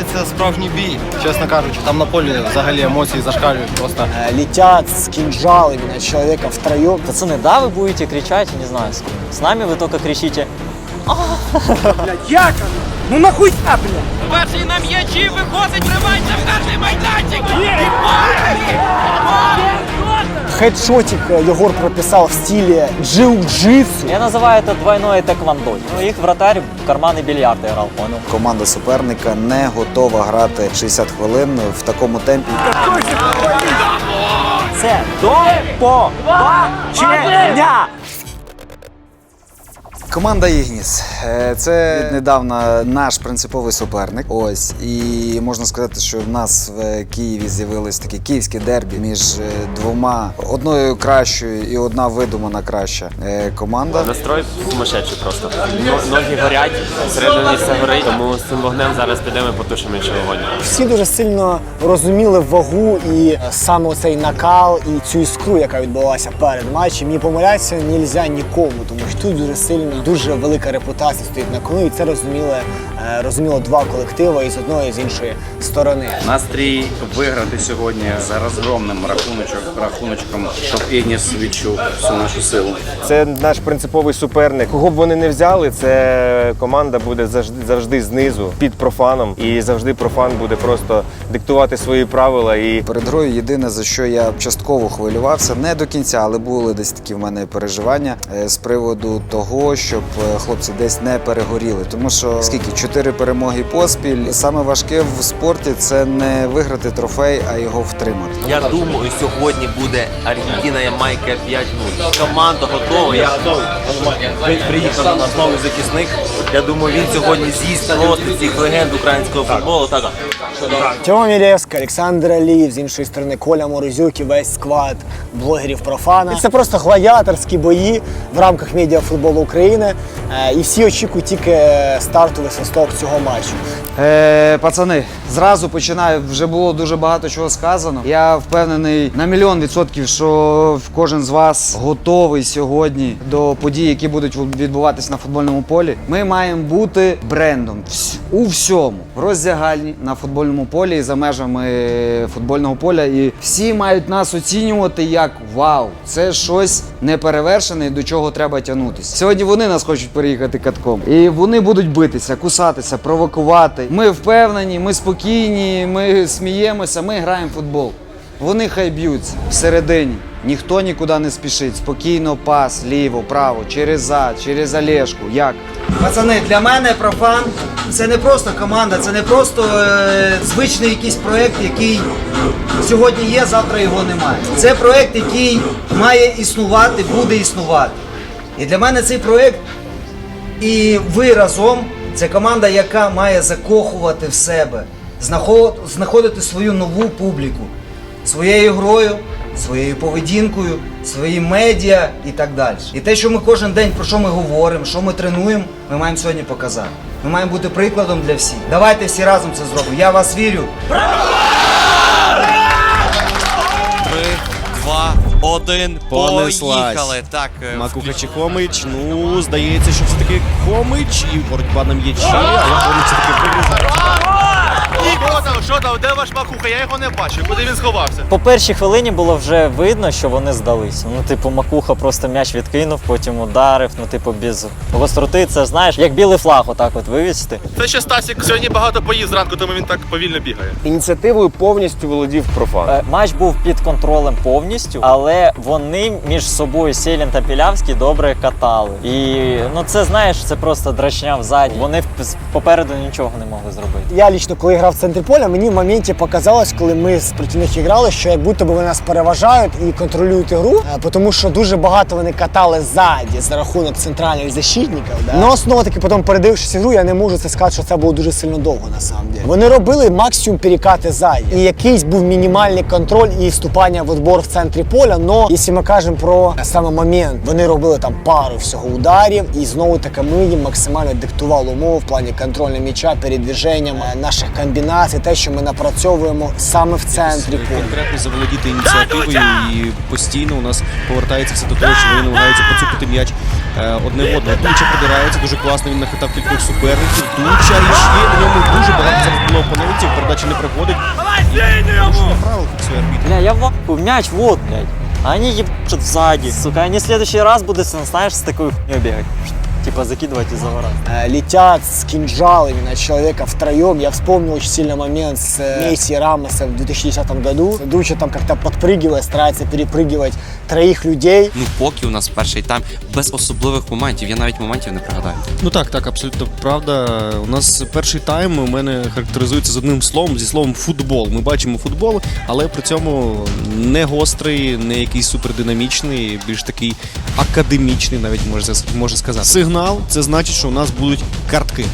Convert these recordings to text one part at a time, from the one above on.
відбувається справжній бій. Чесно кажучи, там на полі взагалі емоції зашкалюють просто. Э, Летят с кинжалами на человека втроем. Пацаны, да, вы будете кричать, не знаю, с, с нами вы только кричите. Як? Ну нахуй я, бля! Перший на м'ячі виходить, вривається в перший майданчик. Хедшотик э, Егор прописал в стиле джиу-джитсу. Я называю это двойное тэквондо. Ну, их вратарь в карманы бильярда играл, понял? Команда суперника не готова грати 60 хвилин в такому темпі. Це доповачення! Команда Ігніс. е, Це віднедавна наш принциповий суперник. Ось і можна сказати, що в нас в Києві з'явилось таке київське дербі між е, двома одною кращою і одна видумана краща е, команда. Настрой сумасшедший просто. Ноги горять, всередині все горить, тому з цим вогнем зараз підемо і потушимо інший вогонь. Всі дуже сильно розуміли вагу і саме цей накал і цю іскру, яка відбулася перед матчем. І помилятися нельзя нікому, тому що тут дуже сильно, дуже велика репутація стоїть на кону, і це розуміли, розуміло два колективи і з одної і з іншої сторони. Настрій виграти сьогодні за розгромним рахуночок, рахуночком, щоб Ігніс відчув всю нашу силу. Це наш принциповий суперник. Кого б вони не взяли, це команда буде завжди завжди знизу під профаном, і завжди профан буде просто диктувати свої правила. І Перед грою єдине за що я частково хвилювався, не до кінця, але були десь такі в мене переживання е, з приводу того, щоб е, хлопці десь не перегоріли. Тому що скільки чотири перемоги поспіль. Саме важке в спорті це не виграти трофей, а його втримати. Я думаю, сьогодні буде Аргентина Ямайка 5-0. Команда готова. Я Приїхав до нас новий захисник. Я думаю, він сьогодні з'їсть просто цих легенд українського футболу. Так. Тьома Мілєвська, Олександр Аліїв, з іншої сторони Коля Морозюк і весь склад блогерів профана. Це просто гладіаторські бої в рамках медіафутболу України. Е, І всі очікують тільки стартовий свисток цього матчу. Е, пацани, зразу починаю. Вже було дуже багато чого сказано. Я впевнений на мільйон відсотків, що кожен з вас готовий сьогодні до подій, які будуть відбуватись на футбольному полі. Ми маємо бути брендом у всьому роздягальні на футбольному полі і за межами футбольного поля. І всі мають нас оцінювати як вау, це щось неперевершене, до чого треба тягнутися. Сьогодні вони нас хочуть переїхати катком, і вони будуть битися, кусатися, провокувати. Ми впевнені, ми спокійні, ми сміємося, ми граємо в футбол. Вони хай б'ються всередині. Ніхто нікуди не спішить. Спокійно пас, ліво, право, через зад, через Олешку. Як? Пацани, для мене профан це не просто команда, це не просто е, звичний якийсь проєкт, який сьогодні є, завтра його немає. Це проєкт, який має існувати, буде існувати. І для мене цей проєкт і ви разом це команда, яка має закохувати в себе, знаход- знаходити свою нову публіку своєю грою, своєю поведінкою, своїм медіа і так далі. І те, що ми кожен день про що ми говоримо, що ми тренуємо, ми маємо сьогодні показати. Ми маємо бути прикладом для всіх. Давайте всі разом це зробимо. Я вас вірю. Три, один. Понеслась. Поїхали. Так. е, Макуха чи Хомич. Ну, здається, що все-таки Хомич і боротьба на м'ячі, але Хомич все-таки вигризає. Що там, де ваш макуха? Я його не бачив. Куди він сховався? По першій хвилині було вже видно, що вони здалися. Ну, типу, Макуха просто м'яч відкинув, потім ударив, ну, типу, без гостроти. Це знаєш, як білий флаг, отак от вивісти. Це ще Стасік сьогодні багато поїв зранку, тому він так повільно бігає. ініціативою повністю володів профан. Е, Матч був під контролем повністю, але вони між собою Селін та Пілявський добре катали. І ну це знаєш, це просто драчня взаді. Вони в- попереду нічого не могли зробити. Я лічно, коли грав в центрі поля, мені в моменті показалось, коли ми проти них грали, що як будто би вони нас переважають і контролюють ігру, е, тому що дуже багато вони катали ззаді за рахунок центральних защитників. Да? Ну, знову таки, потім передивившись ігру, я не можу це сказати, що це було дуже сильно довго на. Вони робили максимум перекати ззаді. І якийсь був мінімальний контроль і вступання в відбор в центрі поля. Но якщо ми кажемо про саме момент, вони робили там пару всього ударів, і знову таки ми їм максимально диктували умови в плані контролю м'яча, передвіженням е, наших комбінацій, те, що ми напрацьовуємо саме в центрі поля. конкретно заволодіти ініціативою і постійно у нас повертається все до того, що вони намагаються поцупити м'яч е, одне в одного. Дуча продирається дуже класно. Він нахитав кількох суперників. Дуча і ще на ньому дуже багато зараз було опонентів. Передача не арбітр. Бля, я в мяч, вот, блядь. А они ебашат сзади. Сука, они в следующий раз будут, знаешь, с такой хуйней бегать. Типа закидывать из-за ворот. Э, летят с кинжалами на человека втроем. Я вспомнил очень сильно момент с э, Месси и Рамосом в 2010 году. Дуча там как-то подпрыгивая, старается перепрыгивать троих людей. Ну, поки у нас перший тайм без особливих моментів. Я навіть моментів не пригадаю. Ну так, так, абсолютно правда. У нас перший тайм у мене характеризується з одним словом, зі словом футбол. Ми бачимо футбол, але при цьому не гострий, не якийсь супердинамічний, більш такий академічний, навіть можна можна сказати. Сигнал це значить, що у нас будуть картки.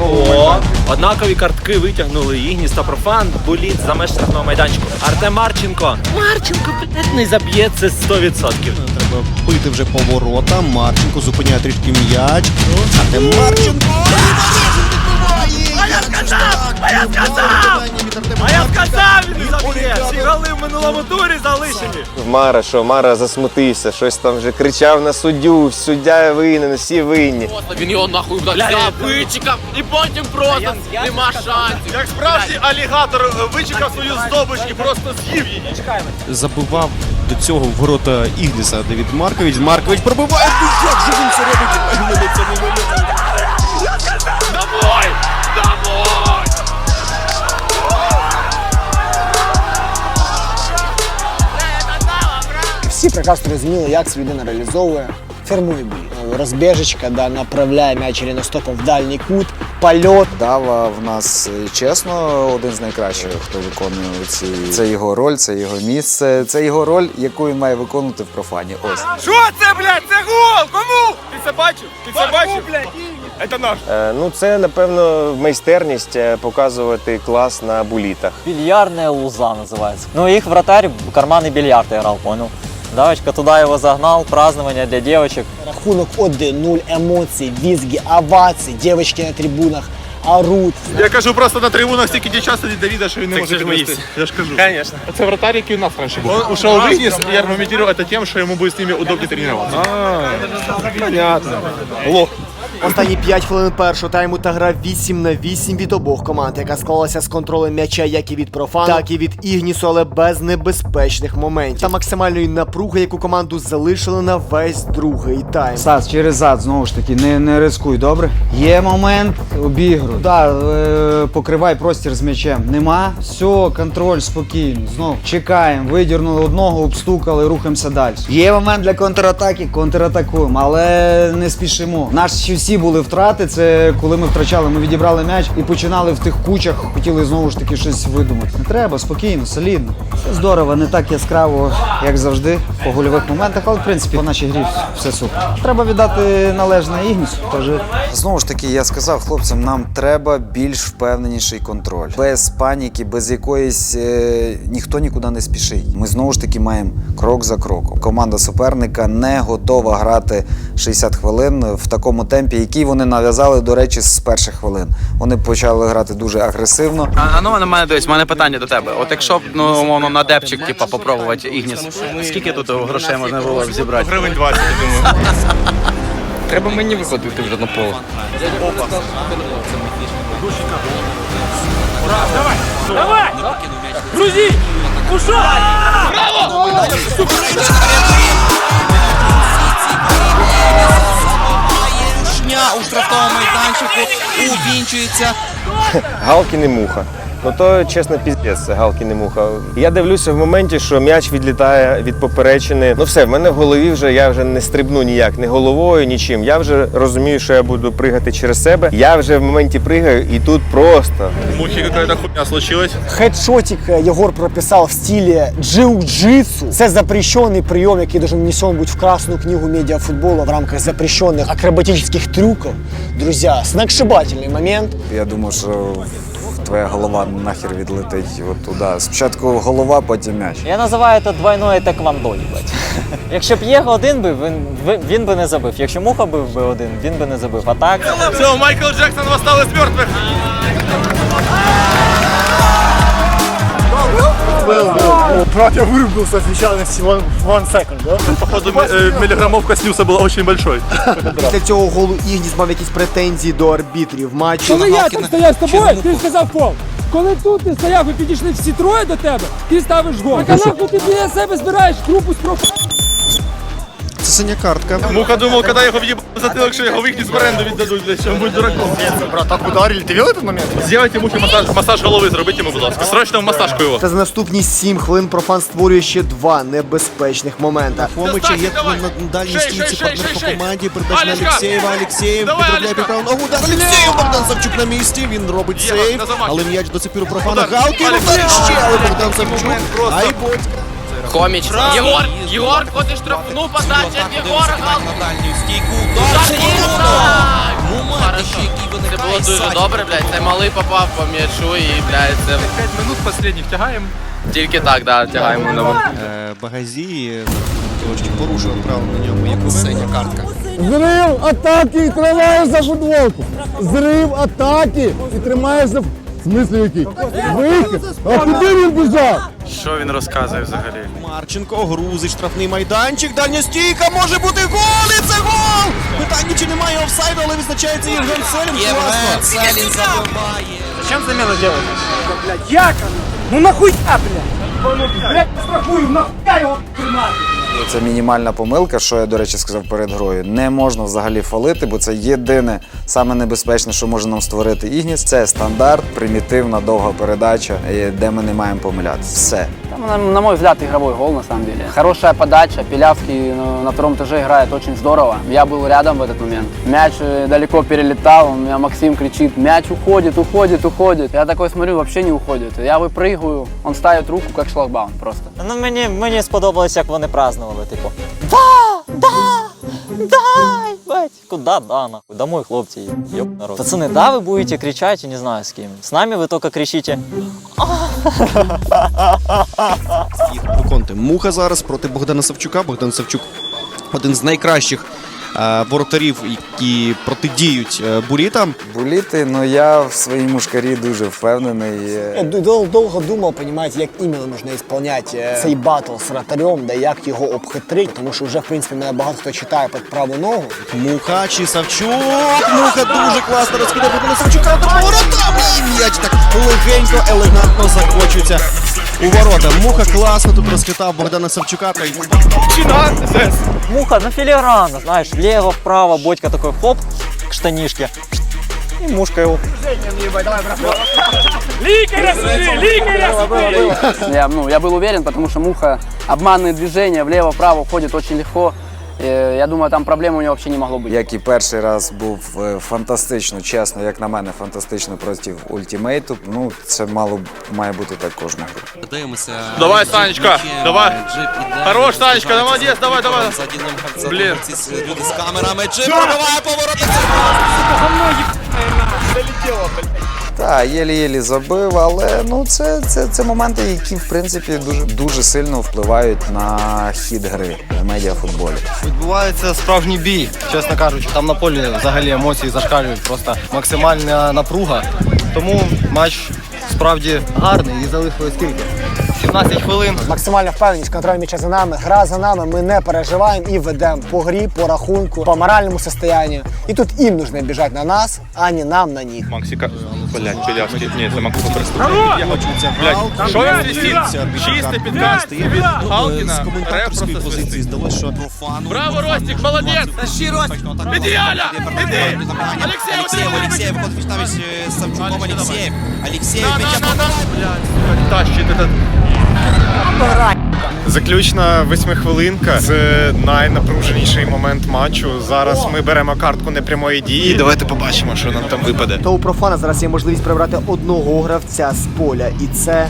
О, однакові картки витягнули Ігніс та Профан, боліт за меж штрафного майданчику. Артем Марченко. Марченко, блядь, не заб'є це 100%. Треба бити вже по воротам. Марченко зупиняє трішки м'яч. А де Марченко? А я сказав! А я сказав! Мара, що Мара засмутився, щось там вже кричав на суддю, суддя винен, всі винні. Він його нахуй взяв, вичекав, і потім просто нема шансів. Як справжній алігатор вичекав свою здобич і просто з'їв її. Забивав до цього в ворота Ігніса Давід Маркович. Маркович пробиває. Ну як же він це робить? Всі прекрасно розуміли, як ця людина реалізовує. Формує бій. Розбіжечка, да, направляє м'яч ріностопом в дальній кут, польот. Дава в нас е, чесно один з найкращих, хто виконує ці. Це його роль, це його місце, це його роль, яку він має виконувати в профані. Ось. Що це, блядь? Це гол! Кому? Ти це бачив? Ти це бачив? Це наш. Е, ну це напевно майстерність е, показувати клас на булітах. Бильярдная луза называется. Ну, их вратарь карманный бильярд играл, понял? Давочка туда его загнал, празднование для девочек. Рахунок 1-0, емоції, візги, овації, девочки на трибунах орут. Я кажу просто на трибунах стільки дівчат сидить Давіда, що він не може підвести. Я ж кажу. Конечно. Це вратарь, який у нас раніше був. Он ушел вниз и аргументировал это тем, что ему будет с ними удобнее тренироваться. Понятно. Лох. Останні 5 хвилин першого тайму та гра 8 на 8 від обох команд, яка склалася з контролем м'яча як і від профану, так і від Ігнісу, але без небезпечних моментів. Та максимальної напруги, яку команду залишили на весь другий тайм. Стас, через зад, знову ж таки, не, не рискуй, добре? Є момент обігру. Да, е, покривай простір з м'ячем. Нема. Все, контроль спокійно. Знов чекаємо, видірнули одного, обстукали, рухаємося далі. Є момент для контратаки, контратакуємо, але не спішимо. Наші всі були втрати. Це коли ми втрачали, ми відібрали м'яч і починали в тих кучах, хотіли знову ж таки щось видумати. Не треба, спокійно, солідно. Все здорово, не так яскраво, як завжди, по гольових моментах, але в принципі по нашій грі все супер. Треба віддати належне Ігнісу. Тож знову ж таки, я сказав хлопцям, нам треба більш впевненіший контроль, без паніки, без якоїсь е, ніхто нікуди не спішить. Ми знову ж таки маємо крок за кроком. Команда суперника не готова грати 60 хвилин в такому темпі, який вони нав'язали, до речі, з перших хвилин. Вони почали грати дуже агресивно. А ну на мене дивись, в мене питання до тебе. От якщо б ну умовно на депчик, типа, попробувати Ігніс, скільки тут грошей можна було б зібрати? Гривень 20, я думаю. Треба мені виходити вже на поле. У штрафному майданчику увінчується. Галки не муха. Ну то чесно піздець, це галки не муха. Я дивлюся в моменті, що м'яч відлітає від поперечини. Ну все, в мене в голові вже я вже не стрибну ніяк, ні головою, нічим. Я вже розумію, що я буду пригати через себе. Я вже в моменті пригаю, і тут просто Мухи какая-то хуйня случилась. Хедшотик е, Єгор прописав в стилі джиу-джитсу. Це запрещений прийом, який должен внесен бути в красну книгу медіафутболу в рамках запрещених акробатичних трюків. Друзі, сногсшибательний момент. Я думаю, що твоя голова нахер відлетить от туди. Спочатку голова, потім м'яч. Я називаю це двойною теквандо, їбать. Якщо б Єго один бив, він, ви- він би не забив. Якщо Муха бив би один, він би не забив. А так, Все, Майкл Джексон восстав из мертвых. Брат, я вырубился сначала всего one second, да? Походу, миллиграммовка снюса была очень большой. Після цього голу Ігніс мав якісь претензії до арбітрів матчу. Коли я тут стояв з тобою, ти сказав фол. Коли тут ти стояв, ви підійшли всі троє до тебе, ти ставиш гол. А нахуй ти біля себе збираєш групу з проф... Це синя картка. Муха думав, коли його в'їбав затилок, що його в їхні з оренду віддадуть, блядь, що він буде дураком. Брат, так ударили, ти видел этот момент? Зробіть мухі масаж, масаж голови, зробіть йому, будь ласка. Срочно в масажку його. Та за наступні 7 хвилин профан створює ще два небезпечних момента. Фомича є на дальній стійці партнер по команді, передача на Алексєєва, Алексєєв підробляє підправу ногу, удар! Алексєєв, Богдан Савчук на місці, він робить сейв, але м'яч до цих пір у профана. Галкін, удар! Ще, але Богдан Савчук, а й Боцька. Хоміч. Єгор, Єгор, ходи штрафну, подача, Єгор, Це було дуже добре, блядь. Це малий попав по м'ячу і, блядь, це 5 минут останніх тягаємо. тільки так, да, тягаємо на Е, Багазі е, трошки порушив правила на ньому, як синя картка. Зрив атаки і тримаєш за футболку. Зрив атаки і тримаєш за... В смислі який? Вихід? А куди він біжав? Що він розказує взагалі? Марченко грузить штрафний майданчик, дальня стійка, може бути гол, і це гол! Питання, чи немає офсайду, але визначається Євген Селін. Євген Селін забиває. Зачем заміну делать? Блядь, як? Ну нахуя, блядь? Блядь, страхую, нахуя його тримати? Це мінімальна помилка, що я, до речі, сказав перед грою. Не можна взагалі фалити, бо це єдине саме небезпечне, що може нам створити Ігніс. Це стандарт, примітивна довга передача, е, де ми не маємо помилятися. Все. Там, на, на мой взгляд, игровой гол, на самом деле. Хорошая подача. Пилявский ну, на втором этаже играет очень здорово. Я был рядом в этот момент. Мяч э, далеко перелетал. У меня Максим кричит, мяч уходит, уходит, уходит. Я такой смотрю, вообще не уходит. Я выпрыгиваю, он ставит руку, как шлагбаум просто. Ну мені, мені сподобалось, як вони празднували, типу. Да! Да! Дай! Бать! Куда да, нахуй? Домой, хлопці, ёб народ. Пацаны, да, вы будете кричать, я не знаю с кем. С нами вы только кричите. До Конте. Муха зараз проти Богдана Савчука. Богдан Савчук один з найкращих е, воротарів, які протидіють е, бурітам. Буліти, ну я в своїй мушкарі дуже впевнений. Е, Я довго думав, понимаете, як іменно нужно ісполняти е, цей батл з вратарем, да як його обхитрити, тому що вже, в принципі, мене багато хто читає під праву ногу. Муха чи Савчук. Муха дуже класно розкидає Савчука до м'яч так легенько, елегантно закочується у ворота. Муха класно тут розхитав Богдана Савчука. Та й Муха, ну филигранно, знаешь, влево, вправо, Бодька такой хоп, к штанишке. И мушка его. Лікаря сюди, лікаря сюди! Я, ну, я был уверен, потому что Муха обманные движения влево-вправо ходит очень легко. Э, Я думаю, там проблем у нього взагалі не могло бути. Як і перший раз був е, фантастично, чесно, як на мене, фантастично проти ультимейту. Ну, це мало б- має бути так кожного. Дивимося. Давай, Санечка, давай. Хорош, Санечка, молодець, молодець, давай, давай. Блін. люди з камерами. Джип пробиває поворот. Так, єлі-єлі забив, але ну це, це, це моменти, які в принципі дуже дуже сильно впливають на хід гри в медіафутболі. Відбувається справжній бій, чесно кажучи. Там на полі взагалі емоції зашкалюють, просто максимальна напруга. Тому матч справді гарний і залишилось скільки? 17 хвилин. Максимальна впевненість, контроль м'яча за нами, гра за нами, ми не переживаємо і ведемо по грі, по рахунку, по моральному состоянию. І тут їм нужно біжати на нас, а не нам на них. Максика, блядь, Пилявський. Ні, це переступив. Я хочу це. Блядь, що він свистить? Чистий підкаст. Галкіна. з коментаторської Реф просто позиції. Здалося, що Браво, Ростик, молодець! Тащи, Ростик! Іди, Аля! Іди! Олексій, Алексеєв, Алексеєв, виходить з Савчуком Алексеєв. Алексеєв, На, м'яча тащить этот. Заключна восьмихвилинка. Це найнапруженіший момент матчу. Зараз ми беремо картку непрямої дії. Давайте побачимо, що нам там випаде. То у профана зараз є можливість прибрати одного гравця з поля, і це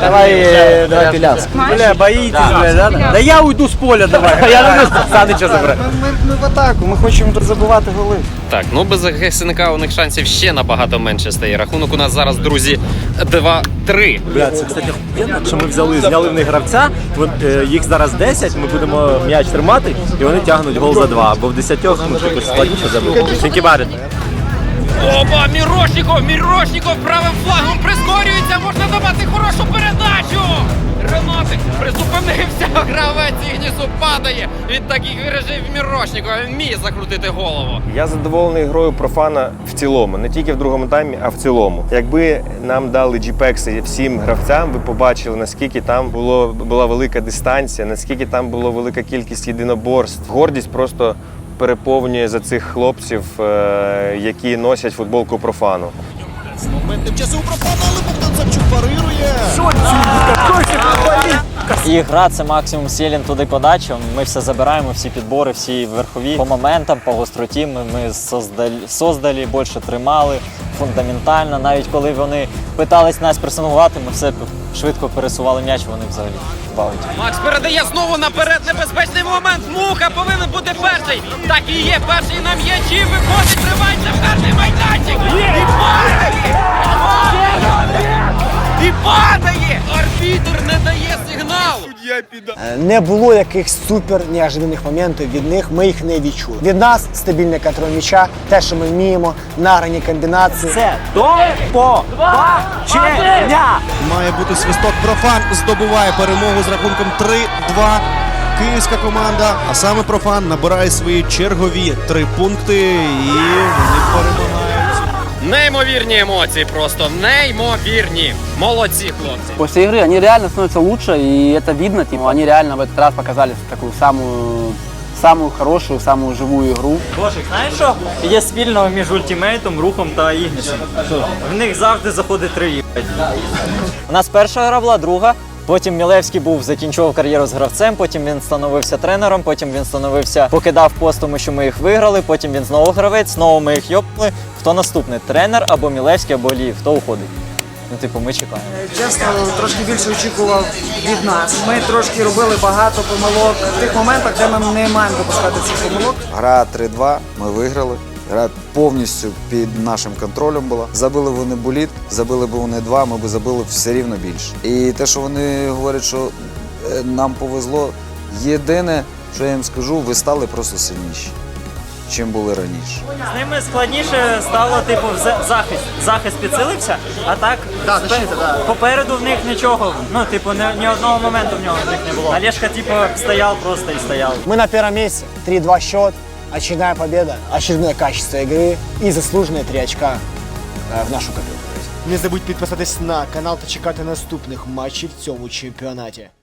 Давай, давай Пилявский. Бля, боїтесь, бля, да? Да я уйду з поля, давай. Я не Санича забирати. Ми, ми в атаку, ми хочемо забивати голи. Так, ну без захисника у них шансів ще набагато менше стає. Рахунок у нас зараз, друзі, 2-3. Бля, це, кстати, охуєнно, що ми взяли, зняли в них гравця, от, е, їх зараз 10, ми будемо м'яч тримати, і вони тягнуть гол за два, бо в 10 ну, якось складніше. Think about it. Оба, Мірошніков, Мірошніков правим флагом прискорюється, можна давати хорошу передачу. Ренатик призупинився, гравець Ігнісу падає. Від таких виражів Мірошнікова він вміє закрутити голову. Я задоволений грою профана в цілому, не тільки в другому таймі, а в цілому. Якби нам дали джіпекси всім гравцям, ви побачили, наскільки там було була велика дистанція, наскільки там була велика кількість єдиноборств. Гордість просто переповнює за цих хлопців, е, які носять футболку профану. Момент часу у профана, Богдан Савчук парирує. І гра це максимум сілін туди подачу. Ми все забираємо, всі підбори, всі верхові. По моментам, по гостроті ми, ми создалі, создалі, більше тримали, фундаментально. Навіть коли вони питались нас пресингувати, ми все швидко пересували м'яч, вони взагалі бавить. Макс передає знову наперед небезпечний момент. Муха повинен бути перший. Так і є, перший на м'ячі. Виходить, тривається перший майданчик. І! І падає! Арбітр не дає сигналу. Е, Не було якихось супер неожиданних моментів від них, ми їх не відчули. Від нас стабільний контроль м'яча, те, що ми вміємо, награні комбінації. Це Має бути свисток. Профан здобуває перемогу з рахунком 3-2. Київська команда, а саме профан набирає свої чергові три пункти і вони перемагають. Неймовірні емоції, просто неймовірні. Молодці, хлопці. После игры они реально становятся лучше, и это видно. Типа, они реально в этот раз показали такую самую, самую хорошую, самую живую игру. Бошик, знаєш що? Є спільного між ультимейтом, рухом та Ігнісом. В них завжди заходить три їбать. У нас перша гра була, друга. Потім Мілевський був, закінчував кар'єру з гравцем, потім він становився тренером, потім він становився, покидав пост, тому що ми їх виграли, потім він знову гравець, знову ми їх йопли. Хто наступний? Тренер або Мілевський, або Лів. Хто уходить? Ну, типу, ми чекаємо. Чесно, трошки більше очікував від нас. Ми трошки робили багато помилок в тих моментах, де ми не маємо допускати цих помилок. Гра 3-2, ми виграли. Гра повністю під нашим контролем була. Забили вони боліт, забили б вони два, ми б забили все рівно більше. І те, що вони говорять, що е, нам повезло, єдине, що я їм скажу, ви стали просто сильніші, чим були раніше. З ними складніше стало, типу, захист. Захист підсилився, а так спе- попереду в них нічого. Ну, типу, ні, ні одного моменту в нього в них не було. Олешка, типу, стояв просто і стояв. Мы на первом месте, 3-2 счет, очередная победа, очередное качество игры и заслуженные 3 очка э, в нашу копилку. Не забудь підписатись на канал та чекати наступних матчів в цьому чемпіонаті.